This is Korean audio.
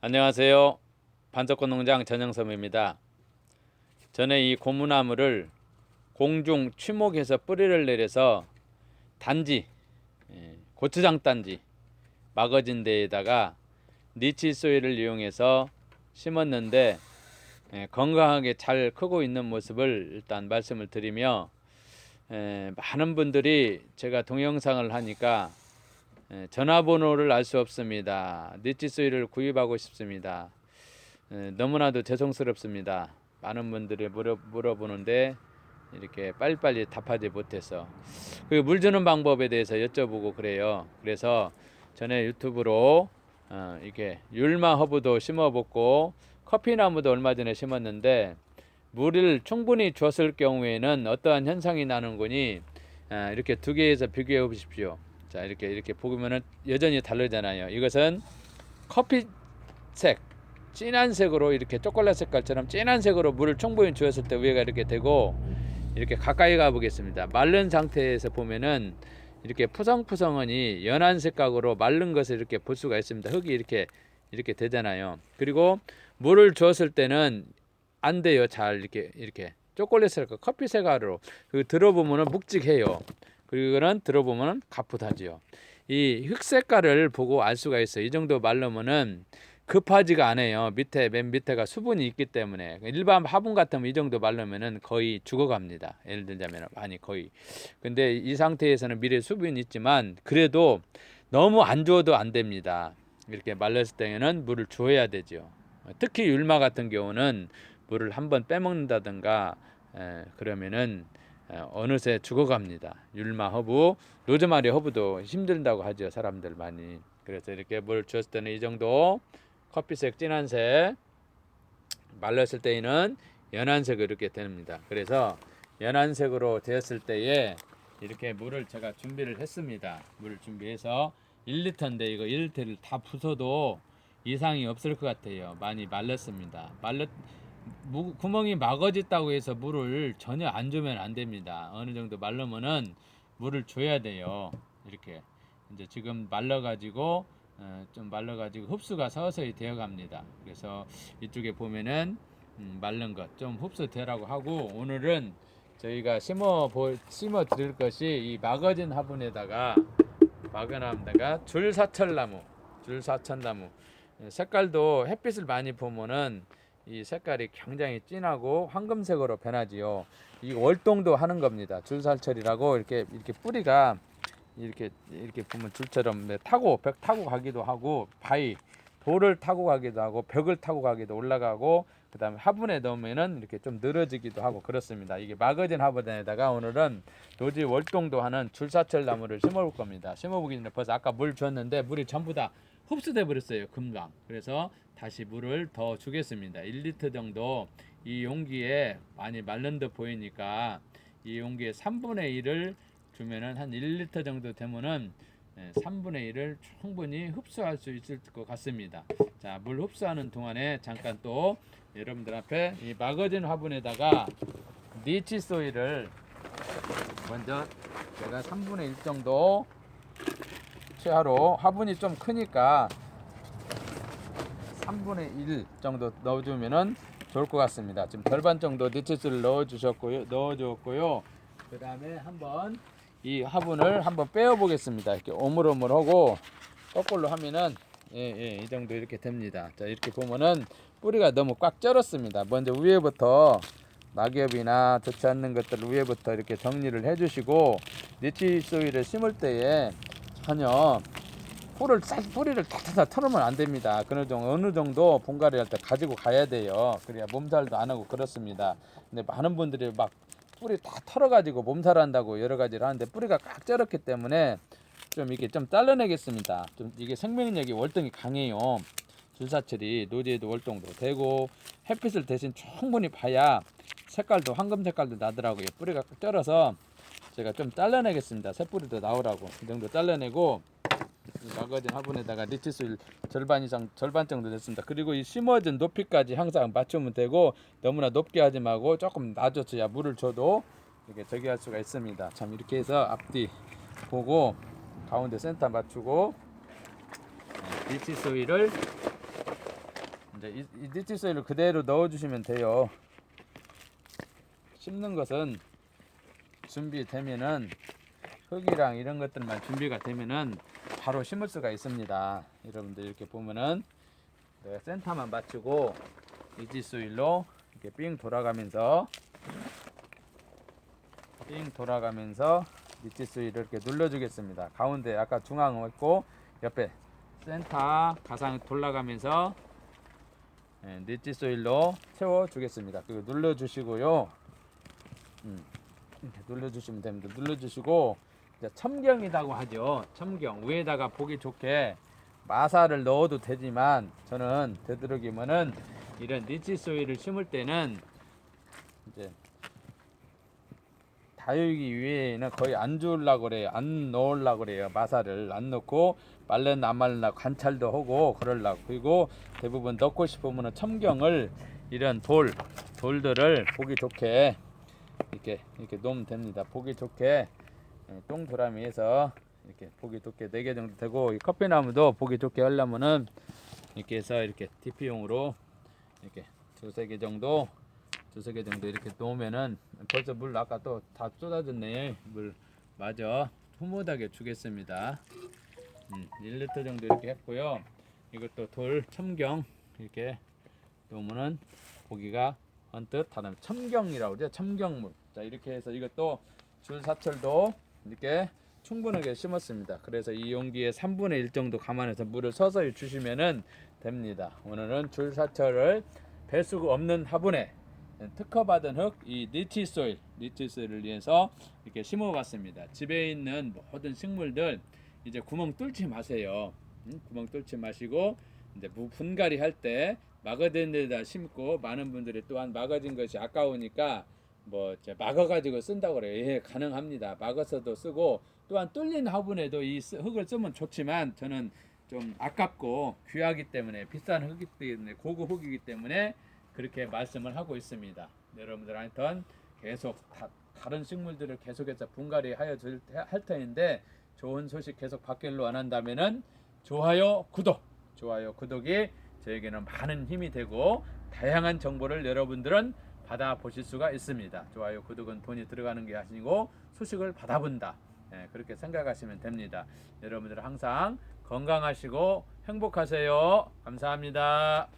안녕하세요. 반석권 농장 전영섬입니다. 전에 이 고무나무를 공중 취목해서 뿌리를 내려서 단지 예, 고추장 단지 막아진 데에다가 니치 소일을 이용해서 심었는데 예, 건강하게 잘 크고 있는 모습을 일단 말씀을 드리며 예, 많은 분들이 제가 동영상을 하니까 예, 전화번호를 알 수 없습니다. 니치소이를 구입하고 싶습니다. 예, 너무나도 죄송스럽습니다. 많은 분들이 물어, 물어 보는데 이렇게 빨리빨리 답하지 못해서 그물 주는 방법에 대해서 여쭤보고 그래요. 그래서 전에 유튜브로 어, 이렇게 율마 허브도 심어봤고 커피나무도 얼마 전에 심었는데 물을 충분히 줬을 경우에는 어떠한 현상이 나는 거니 아, 이렇게 두 개에서 비교해 보십시오. 자 이렇게 이렇게 보면은 여전히 다르잖아요. 이것은 커피색 진한 색으로 이렇게 초콜릿 색깔처럼 진한 색으로 물을 충분히 주었을 때 위에가 이렇게 되고 이렇게 가까이 가 보겠습니다. 마른 상태에서 보면은 이렇게 푸성푸성하니 연한 색깔로 마른 것을 이렇게 볼 수가 있습니다. 흙이 이렇게 이렇게 되잖아요. 그리고 물을 주었을 때는 안 돼요. 잘 이렇게 이렇게 초콜릿 색깔, 커피 색깔로 그 들어보면은 묵직해요. 그리고 이거는 들어보면은 가풋하지요. 이흙 색깔을 보고 알 수가 있어요. 이 정도 말르면은 급하지가 않아요. 밑에 맨 밑에가 수분이 있기 때문에 일반 화분 같으면 이 정도 말르면은 거의 죽어갑니다. 예를 들자면 많이 거의. 근데 이 상태에서는 미래 수분이 있지만 그래도 너무 안 주어도 안 됩니다. 이렇게 말랐을 때에는 물을 주어야 되죠. 특히 율마 같은 경우는 물을 한 번 빼먹는다든가 에, 그러면은 에, 어느새 죽어갑니다. 율마 허브, 로즈마리 허브도 힘들다고 하죠 사람들 많이. 그래서 이렇게 물 주었을 때는 이 정도 커피색, 진한색 말랐을 때에는 연한색으로 이렇게 됩니다. 그래서 연한색으로 되었을 때에 이렇게 물을 제가 준비를 했습니다. 물을 준비해서 1리터인데 이거 1리터를 다 부숴도 이상이 없을 것 같아요. 많이 말랐습니다. 말랐 무, 구멍이 막아졌다고 해서 물을 전혀 안 주면 안 됩니다. 어느 정도 말르면은 물을 줘야 돼요. 이렇게 이제 지금 말라가지고 어, 좀 말라가지고 흡수가 서서히 되어갑니다. 그래서 이쪽에 보면은 음, 마른 것 좀 흡수되라고 하고 오늘은 저희가 심어 보, 심어 드릴 것이 이 막아진 화분에다가 막아놨다가 줄사철나무, 줄사철나무 색깔도 햇빛을 많이 보면은 이 색깔이 굉장히 진하고 황금색으로 변하지요. 이 월동도 하는 겁니다. 줄살철이라고 이렇게 이렇게 뿌리가 이렇게 이렇게 보면 줄처럼 네, 타고 벽 타고 가기도 하고 바위 돌을 타고 가기도 하고 벽을 타고 가기도 올라가고 그다음에 화분에 넣으면은 이렇게 좀 늘어지기도 하고 그렇습니다. 이게 마거진 화분에다가 오늘은 노지 월동도 하는 줄사철 나무를 심어볼 겁니다. 심어보기 전에 벌써 아까 물 줬는데 물이 전부 다 흡수돼 버렸어요 금방. 그래서 다시 물을 더 주겠습니다. 1리터 정도 이 용기에 많이 말른 듯 보이니까 이 용기에 3분의 1을 주면은 한 1리터 정도 되면은 예, 3분의 1을 충분히 흡수할 수 있을 것 같습니다. 자, 물 흡수하는 동안에 잠깐 또 여러분들 앞에 이 마거진 화분에다가 니치 소일을 먼저 제가 3분의 1 정도 최하로 화분이 좀 크니까 3분의 1 정도 넣어주면은 좋을 것 같습니다. 지금 절반 정도 니치스를 넣어주셨고요, 넣어주었고요. 그 다음에 한번 이 화분을 한번 빼어 보겠습니다. 이렇게 오물오물하고 거꾸로 하면은 예, 예, 이 정도 이렇게 됩니다. 자, 이렇게 보면은 뿌리가 너무 꽉 쩔었습니다. 먼저 위에부터 낙엽이나 좋지 않는 것들 위에부터 이렇게 정리를 해주시고 니치 소일을 심을 때에 전혀 풀을 싹 뿌리를 탁탁 털으면 안 됩니다. 그느 정도 어느 정도 분갈이 할때 가지고 가야 돼요. 그래야 몸살도 안 하고 그렇습니다. 근데 많은 분들이 막 뿌리 다 털어가지고 몸살한다고 여러 가지를 하는데 뿌리가 꽉 쩔었기 때문에 좀 이게 좀 잘라내겠습니다. 좀 이게 생명력이 월등히 강해요. 줄사철이 노지에도 월동도 되고 햇빛을 대신 충분히 봐야 색깔도 황금 색깔도 나더라고요. 뿌리가 꽉 쩔어서 제가 좀 잘라내겠습니다. 새 뿌리 도 나오라고 이 정도 잘라내고 이 막아진 화분에다가 리치스 절반 이상 절반 정도 됐습니다. 그리고 이 심어진 높이까지 항상 맞추면 되고 너무나 높게 하지 말고 조금 낮춰야 물을 줘도 이렇게 저기 할 수가 있습니다. 참 이렇게 해서 앞뒤 보고 가운데 센터 맞추고 리치스 오일을 이제 이, 소일을 그대로 넣어주시면 돼요. 심는 것은 준비되면은 흙이랑 이런 것들만 준비가 되면은 바로 심을 수가 있습니다. 여러분들 이렇게 보면은 내가 센터만 맞추고 이지 소일로 이렇게 삥 돌아가면서 삥 돌아가면서 소일을 이렇게 눌러주겠습니다. 가운데 아까 중앙 있고 옆에 센터 가상 돌아가면서 네, 니치 소일로 채워 주겠습니다. 그리고 눌러 주시고요. 음, 이렇게 눌러주시면 됩니다. 눌러주시고 첨경이라고 하죠. 첨경 위에다가 보기 좋게 마사를 넣어도 되지만 저는 되도록이면은 이런 니치 소일을 심을 때는 이제 다육이 위에는 거의 안 주려고 그래요. 안 넣으려고 그래요. 마사를 안 넣고 말른 안 말라 관찰도 하고 그러려고 그리고 대부분 넣고 싶으면 은 첨경을 이런 돌 돌들을 보기 좋게 이렇게 이렇게 놓으면 됩니다. 보기 좋게 예, 동그라미에서 이렇게 보기 좋게 네개 정도 되고 이 커피나무도 보기 좋게 하려면은 이렇게 해서 이렇게 TP용으로 이렇게 두세 개 정도 두세 개 정도 이렇게 놓으면은 벌써 물 아까 또 다 쏟아졌네 물 맞아 흐뭇하게 주겠습니다. 음, 1리터 정도 이렇게 했고요. 이것도 돌 첨경 이렇게 놓으면은 보기가 다른 첨경이라고 그러죠. 첨경물. 자 이렇게 해서 이것도 줄 사철도 이렇게 충분하게 심었습니다. 그래서 이 용기에 3분의 1 정도 감안해서 물을 서서히 주시면은 됩니다. 오늘은 줄 사철을 배수구 없는 화분에 특허받은 흙 이 니치 소일, 니치 소일을 위해서 이렇게 심어봤습니다. 집에 있는 모든 식물들 이제 구멍 뚫지 마세요. 음, 구멍 뚫지 마시고 이제 무 분갈이 할 때 막아진 데다 심고 많은 분들이 또한 막아진 것이 아까우니까 뭐 막아가지고 쓴다고 그래요. 예, 가능합니다. 막아서도 쓰고 또한 뚫린 화분에도 이 쓰- 흙을 쓰면 좋지만 저는 좀 아깝고 귀하기 때문에 비싼 흙이기 때문에 고급 흙이기 때문에 그렇게 말씀을 하고 있습니다. 여러분들 하여튼 계속 다, 다른 식물들을 계속해서 분갈이 하여 줄, 할 터인데 좋은 소식 계속 받길로 안 한다면은 좋아요, 구독, 좋아요, 구독이 저에게는 많은 힘이 되고 다양한 정보를 여러분들은 받아 보실 수가 있습니다. 좋아요, 구독은 돈이 들어가는 게 아니고 소식을 받아본다. 예, 그렇게 생각하시면 됩니다. 여러분들 항상 건강하시고 행복하세요. 감사합니다.